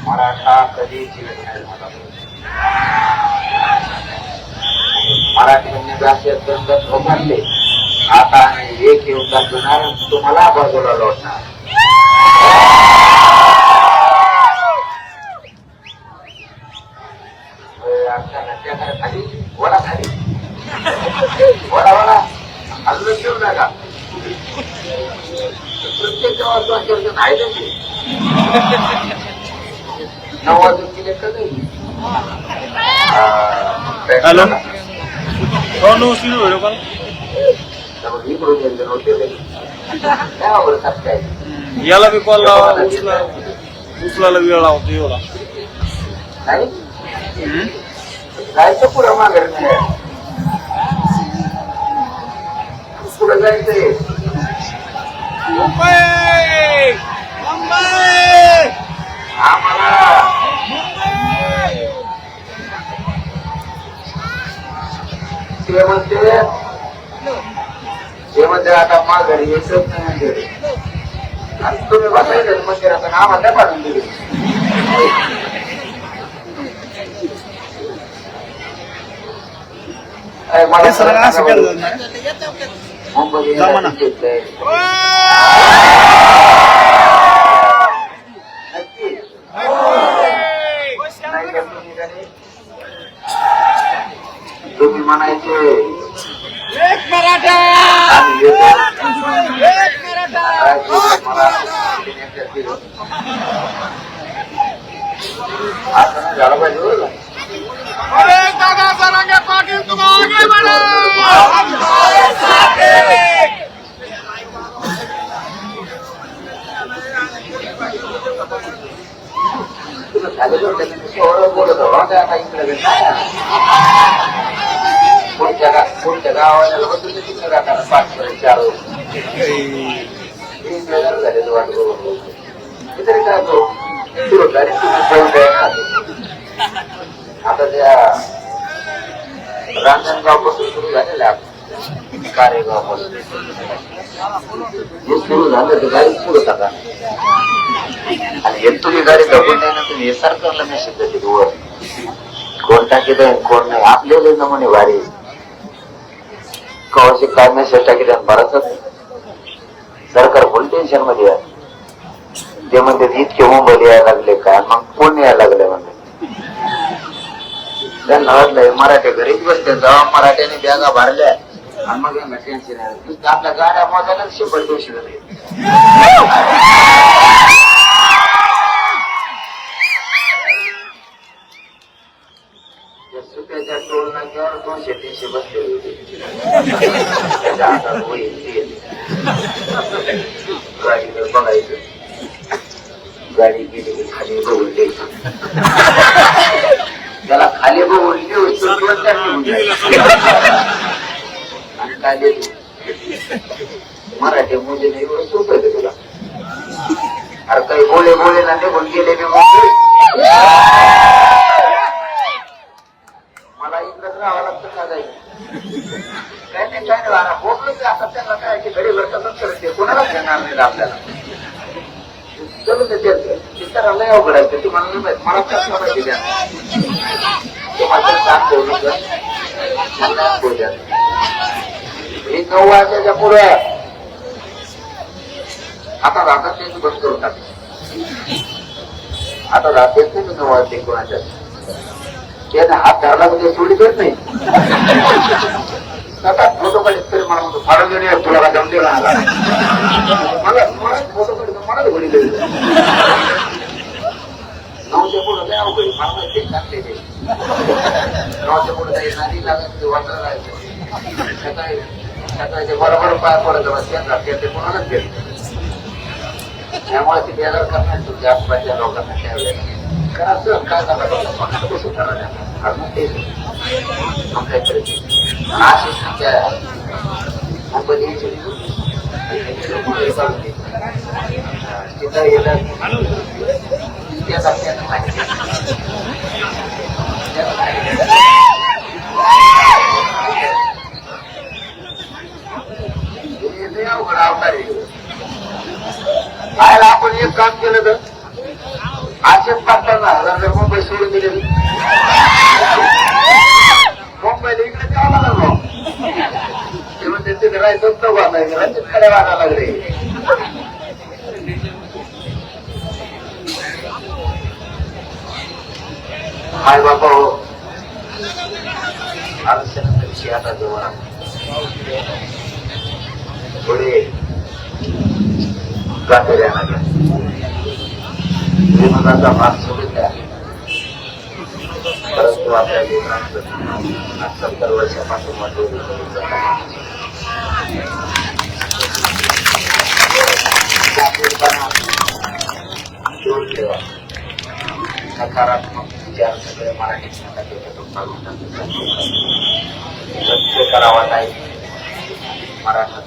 मराठा कधी जिंकणार मला मराठी म्हणजे असे दंगत उभारले आता एक येऊन दाखवणार तुम्हाला बाजूला लोटणार होय, आमच्या नद्याकडे खाली वडा खाली वडा वडा अजून ठेवू नका प्रत्येक गावात दोन चार जण आहे ना ते. नऊ वाजून गेले का नाही हॅलो. उचलू व्हिडिओ कॉल याला बी कॉल लावा उचला उचलायला वेळ लावतो हम्म? जायचं पुढं मागे पुढं जायचंय मुंबई मुंबई आम्हाला ते म्हणते ते म्हणते नाही म्हणजे आणि तुम्ही बसायचं मंदिरात आणि आम्हाला पाठवून दिली. मला मुंबई? तुम्ही म्हणायचे एक मराठा आम्ही येतो. एक मराठा काय ते मला देण्याच्या दिलं. असं नाही झालं पाहिजे बरं का? अरे दादा सरांगे पाटील तुम आगे बढ़ो हम तुम्हारे साथ हैं तुला झालं बरं का? मी तेवढं पुढच्या गा- पुढच्या गावाला लोकं पाच पर्यंत चार तीन तरी काय करू? सुरू तुम्ही आता त्या सुरू झालेलं कारेगावपासून. हे सुरू झालं तर गाडी पुढे टाका. आणि हे तुम्ही गाडी दबून नाही ना तुम्ही हे सरकारला मेसेज देते वर. कोण टाकी आहे कोण नाही. आपल्याला नमुने वारी कवाशी काय मेसेज केली आणि भरतच सरकार फुल टेन्शनमध्ये आहे. ते म्हणते इतके मुंबईला यायला लागले काय मग कोण यायला लागले? म्हणते. त्यांना वाटलंय मराठे घरीच बसते जेव्हा मराठ्याने बॅगा भरल्या. आणि मग यांना टेन्शन आहे. आपल्या गाड्या मोजायला शंभर दोनशे झाले टोल नाक्यावर दोनशे तीनशे बसले त्याच्या बघायचं. गाडी गेली की खाली बघून द्यायचं त्याला खाली बघून आणि काय देतो मराठी मुली एवढं सोपं आहे तुला अरे काही बोले बोले ना निघून गेले मी मोठे काय नाही बोललो की आता त्यांना काय की घरी करते कोणालाच घेणार नाही आपल्याला? चलू ते तुम्हाला नाही मला कसं माहिती द्या तुम्हाला सांग बोलू का नऊ वाजल्याच्या पुढे. आता राहतात त्यांची बंद करून टाक आता राहते नाही नऊ वाजले कोणाच्या. त्याने हात धरला म्हणजे सोडी देत नाही. आता फोटो काढत तरी मला म्हणतो फाडून देणे तुला का दम देणार मला मला फोटो काढतो मला घडी देईल नऊच्या ते बरोबर पाय पडत बसतात ते कोणालाच घेत त्यामुळे ती बेजार लोकांना त्यावेळेला कारण असं काय झालं कसं करायचं संख्या तिथं माहिती त्याला माहिती. हे लय अवघड अवतार आहे. काम केलं तर असेच पंचावन्न हजार जर मुंबई सोडून दिले तर? मुंबईला इकडे द्यावं लागलं भाऊ. ते म्हणते तिथे राहायचं तर नाही रंजितकडे वागा लागले. हाय बाबा हो. आयुष्यानंतर आता जवळ आहे. थोडे गाठोड्या विनोदाचा भाग सोडून द्या. परंतु आपल्या लेकरांचं आज सत्तर वर्षापासून मजबूत ठेवा सकारात्मक विचार सगळे मराठी त्याच्यातून करावा नाही मराठा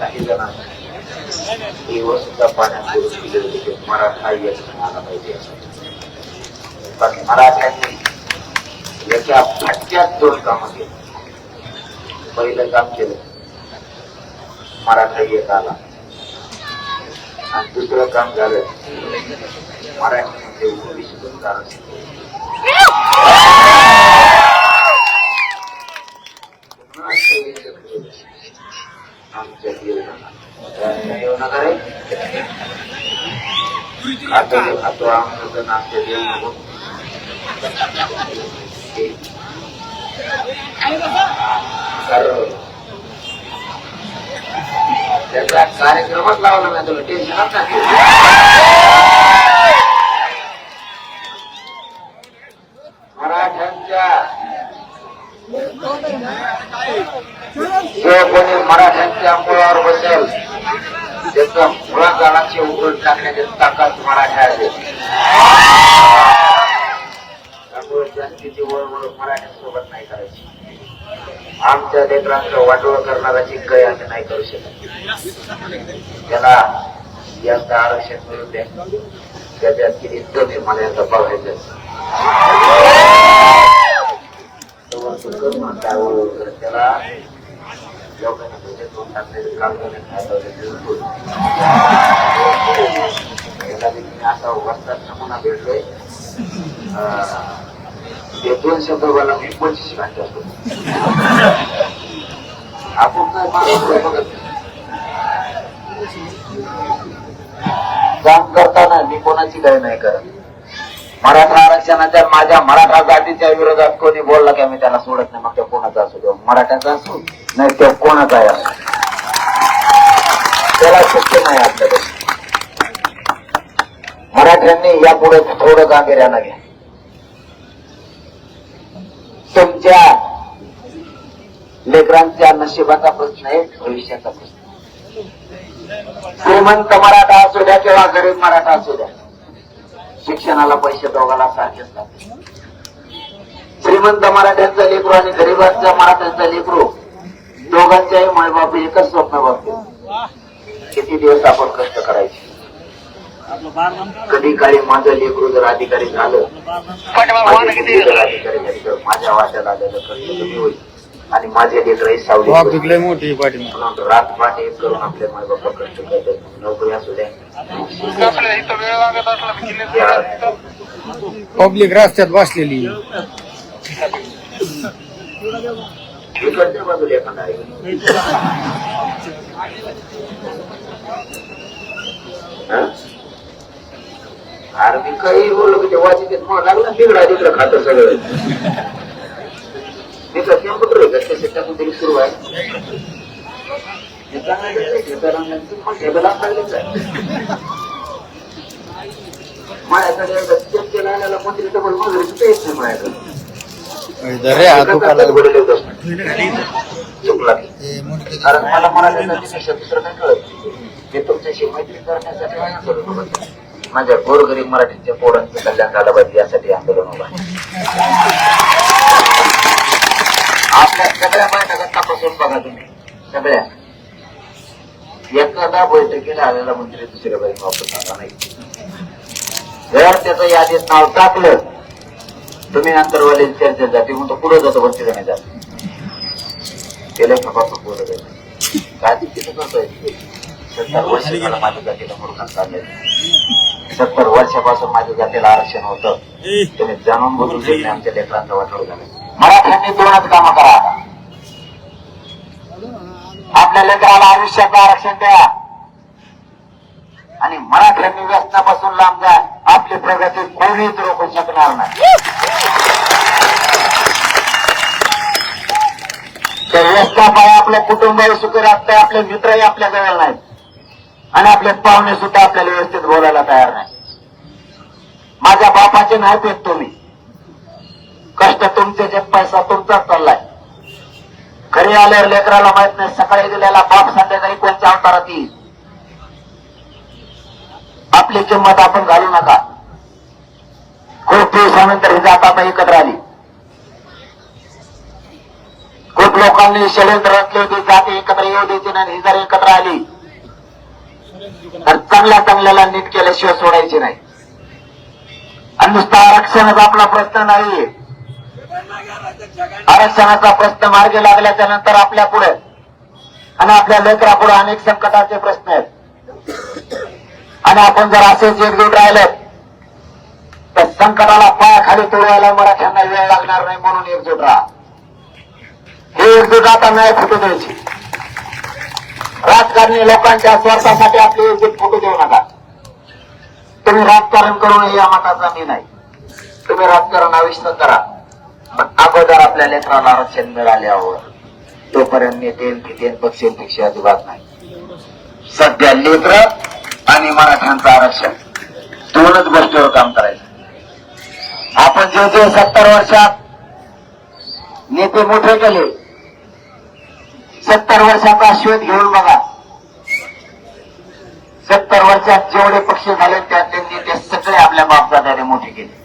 काही जणांना ही वस्तुता पाण्यात सोडून दिली मराठा पाहिजे असं पण मराठ्यांनी याच्या फटक्यात दोन कामं केली पहिलं काम केलं. मराठा येत आला. आणि दुसरं काम झालं. मराठीमध्ये ओबीसी बंधारण आमच्या आमचं आमच्या देव त्याचा कार्यक्रमच लावला नाही तुला टेन्शनच नाही मराठ्यांच्या जो कोणी मराठ्यांच्या मुळावर बसेल त्याचं मुळागाळाचे उघड टाकण्याची ताकद मराठ्याचे त्यामुळे जनतेची वळवळ मराठ्यांसोबत नाही करायची. आमच्या लेकरांचं वाटोळ करणाराची काही आम्ही नाही करू शकत. त्याला यांचं आरक्षण मिळून द्या. त्याच्यात किती कमी मला याचा बघायचं त्याला लोकांनी त्याच्यातून टाकलेले कागद खायला त्याला देखील असा वर्षात नमुना भेटलोय ते दोन शब्द बोला मी पंचवीस घंटे असतो. आपण काय माणूस बघत काम करताना मी कोणाची काही नाही करत. मराठा आरक्षणाच्या माझ्या मराठा जातीच्या विरोधात कोणी बोलला की मी त्याला सोडत नाही? मग त्या कोणाचा असू देऊ मराठ्याचा असू? नाही ते कोणाचा असू? त्याला शक्य नाही आपल्याकडे. मराठ्यांनी यापुढे थोडं गांभीर्यानं घ्या. तुमच्या लेकरांच्या नशिबाचा प्रश्न आहे भविष्याचा प्रश्न श्रीमंत मराठा असू द्या किंवा गरीब मराठा असू द्या शिक्षणाला पैसे दोघाला सारखेच लागतात. श्रीमंत मराठ्यांचा लेकरू आणि गरीबांचा मराठ्यांचा लेकरू दोघांच्याही मायबाप एकच स्वप्न बघतो किती दिवस आपण कष्ट करायचे? कधी काळी माझं लेकरू जर अधिकारी झालं माझे लेकरू जर अधिकारी झाले तर माझ्या वाट्याला आलेलं कष्ट कमी होईल. आणि माझे सावली मोठी आहे पाठीमागे. म्हणून रात पाठ एक करून आपले माय बाबा कष्ट करतात नोकरी असू द्या. या- पब्लिक रस्त्यात बसलेली. इकडच्या बाजूला एखादा आहे. हा? अरे मी काही बोललो की ते वाचित मग लागला तिकडा तिकडं खातं सगळं. तिथं कॅम्प्युटर आहे का त्याच्यात टाकून तरी सुरू आहे. माझ्याकडे आलेला मंत्री डबल मजुरी सुद्धा येत नाही माझ्याकडे. चुकला कारण मला मराठीचा दिवशी दुसरं कळत मी तुमच्याशी मैत्री करण्यासाठी. माझ्या गोरगरीब मराठीच्या पोरांचं कल्याण झालं पाहिजे यासाठी आंदोलन उभं आपल्या सगळ्या बैठका तपासून बघा तुम्ही. सगळ्या. एखादा बैठकीला आलेला मंत्री दुसऱ्या बाई वापस आला नाही. जर त्याचं यादीत नाव टाकलं तुम्ही अंतरवाले चर्चेत जाते म्हणून तो पुढे जातो वरती नाही जात केलं खपाखप पुढे आहे काय तिथं करतोय सत्तर वर्ष झालं माझ्या जातीला म्हणून चाललंय सत्तर वर्षापासून माझ्या जातीला आरक्षण होतं. त्याने जाणून बुजून त्यांनी आमच्या लेकरांचा वाटोळ झाला. मराठ्यांनी दोनच कामं करा. आपल्या लेकराला आयुष्याचं आरक्षण द्या. आणि मराठ्यांनी व्यसनापासून लांब जा. आपली प्रगती कोणीच रोखू शकणार नाही. व्यसनापाय आपल्या कुटुंबही सुखी राहते आपले मित्रही आपल्या जवळ नाहीत. आणि आपले पाहुणे सुद्धा आपल्याला व्यवस्थित बोलायला तयार नाही. माझ्या बापाचे नाही पेट तुम्ही. कष्ट तुमचे जे पैसा तुमचाच चाललाय. घरी आल्यावर लेकराला माहीत नाही सकाळी दिलेला बाप संध्याकाळी कोणत्या अवतारात येईल. आपली किंमत आपण घालू नका. खूप दिवसानंतर ही जात आता एकत्र आली. खूप लोकांनी षडयंत्र रचले होते जाती एकत्र येऊ द्यायची नाही ही जर एकत्र आली तर चांगल्या चांगल्याला नीट केल्याशिवाय सोडायची नाही. आणि नुसता आरक्षणाचा आपला प्रश्न नाहीये आरक्षणाचा प्रश्न मार्गी लागल्याच्या नंतर आपल्या पुढे आणि आपल्या लेकरापुढे अनेक संकटाचे प्रश्न आहेत. आणि आपण जर असेच एकजूट राहिलो तर संकटाला पायाखाली तोडायला मराठ्यांना वेळ लागणार नाही म्हणून एकजूट राहा. हे एकजूट आता नाही फुटू द्यायची? राजकारणी लोकांच्या स्वार्थासाठी आपले एकजूट फोटो देऊ नका. तुम्ही राजकारण करून या मताचा मी नाही. तुम्ही राजकारण आविष्ट करा. पण अगोदर आपल्या लेकराला आरक्षण मिळाल्यावर तोपर्यंत नेतेन फितेन पक्षांपेक्षा अजिबात नाही. सध्या लेकर आणि मराठ्यांचं आरक्षण दोनच गोष्टीवर काम करायचं. आपण जे जे सत्तर वर्षात नेते मोठे केले सत्तर वर्षाचा शोध घेऊन बघा. सत्तर वर्षात जेवढे पक्ष झाले त्या त्यांनी ते सगळे आपल्या बापदादाने मोठे केले.